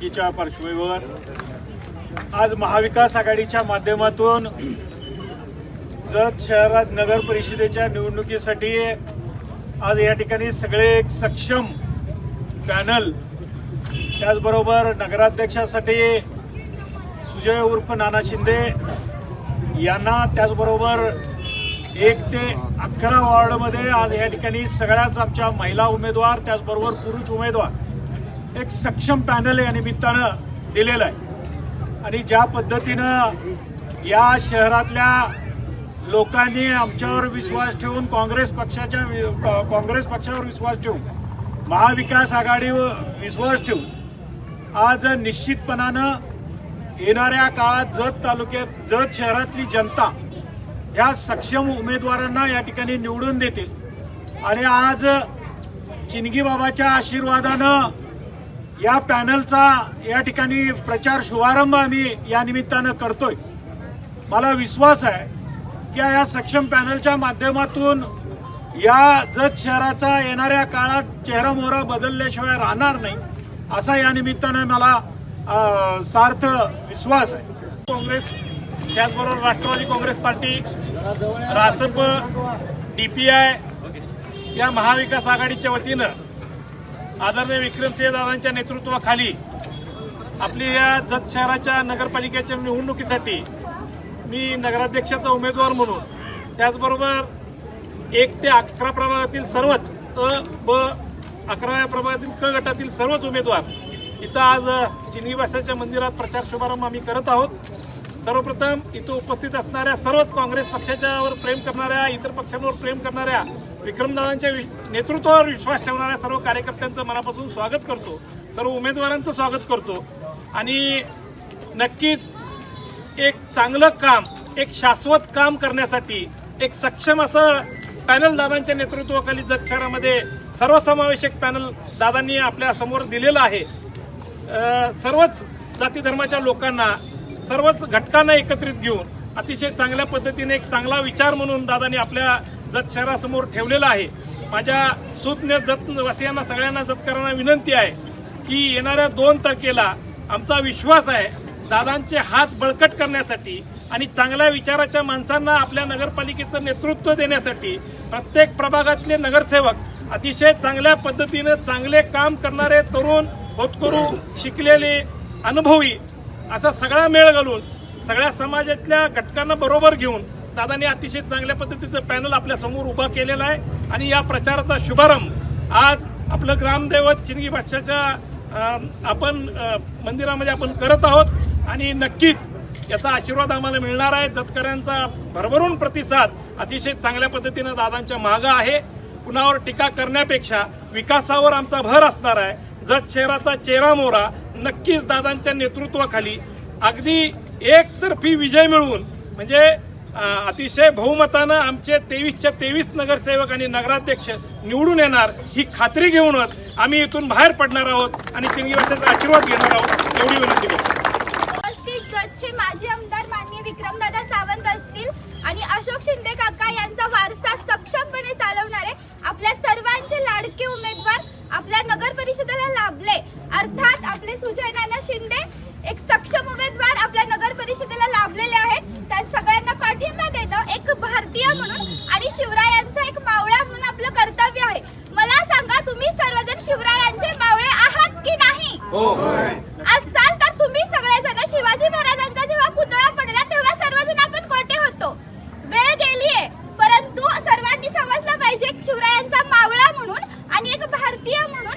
च्या पार्श्वभूमीवर आज महाविकास आघाडीच्या माध्यमातून जत शहरात नगर परिषदेच्या निवडणुकीसाठी आज या ठिकाणी सगळे एक सक्षम पॅनल त्याचबरोबर नगराध्यक्षासाठी सुजय उर्फ नाना शिंदे यांना त्याचबरोबर एक ते अकरा वॉर्डमध्ये आज या ठिकाणी सगळ्याच आमच्या महिला उमेदवार त्याचबरोबर पुरुष उमेदवार एक सक्षम पॅनल या निमित्तानं दिलेलं आहे. आणि ज्या पद्धतीनं या शहरातल्या लोकांनी आमच्यावर विश्वास ठेवून काँग्रेस पक्षाच्या वि- काँग्रेस पक्षावर विश्वास ठेवून महाविकास आघाडीवर विश्वास ठेवून आज निश्चितपणानं येणाऱ्या काळात जत तालुक्यात जत शहरातली जनता ह्या सक्षम उमेदवारांना या ठिकाणी निवडून देतील. आणि आज चिनगीबाबाच्या आशीर्वादानं या पॅनलचा या ठिकाणी प्रचार शुभारंभ आम्ही या निमित्तानं करतोय. मला विश्वास आहे की या सक्षम पॅनलच्या माध्यमातून या जत शहराचा येणाऱ्या काळात चेहरा मोहरा बदलल्याशिवाय राहणार नाही असा या निमित्तानं मला सार्थ विश्वास आहे. काँग्रेस त्याचबरोबर राष्ट्रवादी काँग्रेस पार्टी रासप आय या महाविकास आघाडीच्या वतीनं आदरणीय विक्रमसिंह दादांच्या नेतृत्वाखाली आपली या जत शहराच्या नगरपालिकेच्या निवडणुकीसाठी मी नगराध्यक्षाचा उमेदवार म्हणून त्याचबरोबर एक ते अकरा प्रभागातील सर्वच अ ब अकराव्या प्रभागातील क गटातील सर्वच उमेदवार इथं आज चिनी भाषाच्या मंदिरात प्रचार शुभारंभ आम्ही करत आहोत. सर्वप्रथम इथं उपस्थित असणाऱ्या सर्वच काँग्रेस पक्षाच्यावर प्रेम करणाऱ्या इतर पक्षांवर प्रेम करणाऱ्या विक्रमदादांच्या वि- नेतृत्वावर विश्वास ठेवणाऱ्या सर्व कार्यकर्त्यांचं मनापासून स्वागत करतो. सर्व उमेदवारांचं स्वागत करतो. आणि नक्कीच एक चांगलं काम एक शाश्वत काम करण्यासाठी एक सक्षम असं पॅनल दादांच्या नेतृत्वाखाली जत शहरामध्ये सर्वसमावेशक पॅनल दादांनी आपल्यासमोर दिलेलं आहे. सर्वच जाती धर्माच्या लोकांना सर्वच घटकांना एकत्रित घेऊन अतिशय चांगल्या पद्धतीने एक चांगला विचार म्हणून दादांनी आपल्या जत शहरासमोर ठेवलेला आहे. माझ्या सुज्ञ जतवासियांना सगळ्यांना जतकरांना विनंती आहे की येणाऱ्या दोन तारखेला आमचा विश्वास आहे दादांचे हात बळकट करण्यासाठी आणि चांगल्या विचाराच्या माणसांना आपल्या नगरपालिकेचं नेतृत्व देण्यासाठी प्रत्येक प्रभागातले नगरसेवक अतिशय चांगल्या पद्धतीनं चांगले काम करणारे तरुण होतकरू शिकलेले अनुभवी असा सगळा मेळ घालून सगळ्या समाजातल्या घटकांना बरोबर घेऊन दादांनी अतिशय चांगल्या पद्धतीचं पॅनल आपल्यासमोर उभा केलेला आहे. आणि या प्रचाराचा शुभारंभ आज आपलं ग्रामदैवत चिनगी बादशाच्या आपण मंदिरामध्ये आपण करत आहोत. आणि नक्कीच याचा आशीर्वाद आम्हाला मिळणार आहे. जतकऱ्यांचा भरभरून प्रतिसाद अतिशय चांगल्या पद्धतीनं दादांच्या मागं आहे. कुणावर टीका करण्यापेक्षा विकासावर आमचा भर असणार आहे. जत शहराचा चेहरा मोरा नक्कीच दादांच्या नेतृत्वाखाली. अगदी एकतर्फी विजय मिळवून म्हणजे अतिशय बहुमतानं आमचे तेवीसच्या तेवीस नगरसेवक आणि नगराध्यक्ष निवडून येणार ही खात्री घेऊनच आम्ही इथून बाहेर पडणार आहोत आणि चिंगीवाशाचा आशीर्वाद घेणार आहोत एवढी विनंती करतो. माजी आमदार माननीय विक्रमदादा सावंत असतील आणि अशोक शिंदे काका यांचा वारसा सक्षमपणे चालवणारे आपल्या सर्वांचे लाडके उमेदवार आपल्या नगर परिषदेला लाभले. अर्थात आपले सुजयनाना शिंदे एक सक्षम उमेदवार आपल्या नगर परिषदेला लाभलेले आहेत त्या सगळ्यांना पाठिंबा देणं एक भारतीय म्हणून आणि शिवरायांचा एक मावळा म्हणून आपलं कर्तव्य आहे. मला सांगा तुम्ही सर्वजण शिवरायांचे मावळे आहात की नाही? असताल तर तुम्ही सगळेजण शिवाजी महाराजांचा जेव्हा पुतळा पडला तेव्हा सर्वजण आपण कोठे होतो? वेळ गेलीये परंतु सर्वांनी समजलं पाहिजे शिवरायांचा मावळा म्हणून आणि एक भारतीय म्हणून.